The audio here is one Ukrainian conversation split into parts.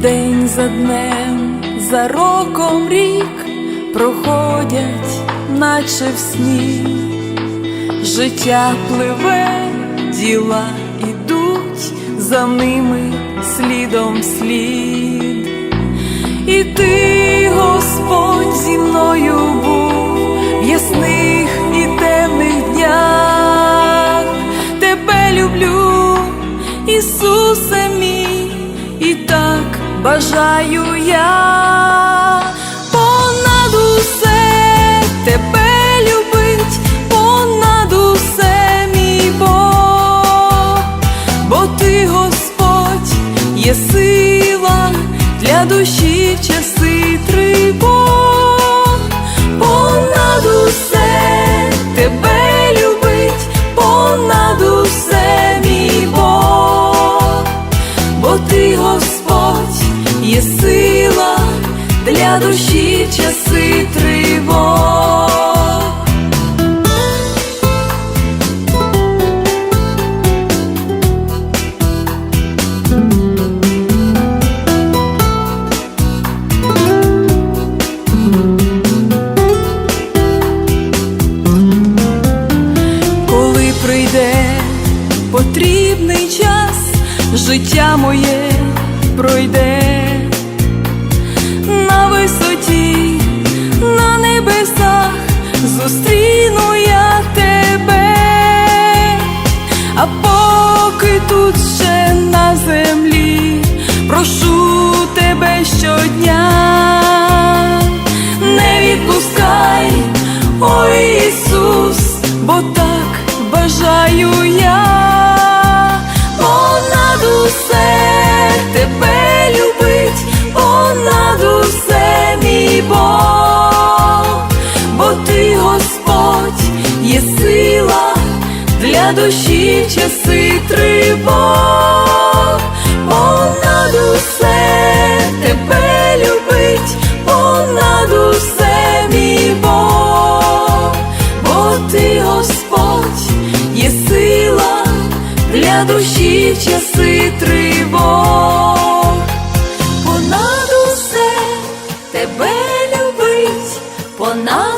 день за днем, за роком рік проходять, наче в сні, життя пливе, діла ідуть за ними слідом слід. І ти, Господь, зі мною був в ясних і темних днях. Тебе люблю, Ісусе мій, і так бажаю я понад усе тебе любить, понад усе мій бо ти, Господь, є сила для душі в часи тривог, душі часи тривог. коли прийде потрібний час, життя моє пройде висоті, на небесах зустріну я тебе, а поки тут ще на землі, прошу тебе щодня, сила для душі часи тривог, понад усе тебе любить, понад усе мій Бог, бо ти, Господь, є сила для душі часи тривог, понад усе тебе любить, понад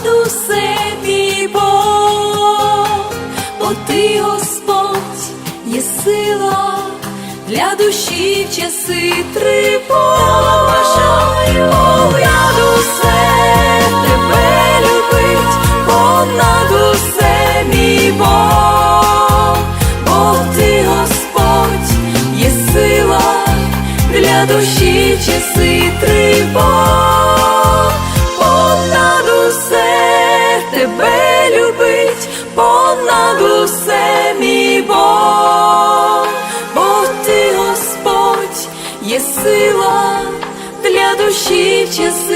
Ти, Господь, є сила для душі в часи тривожаю, понад усе тебе любить, понад усе мій Бог, бо ти, Господь, є сила для душі в часи тривог. сила для душі чесна.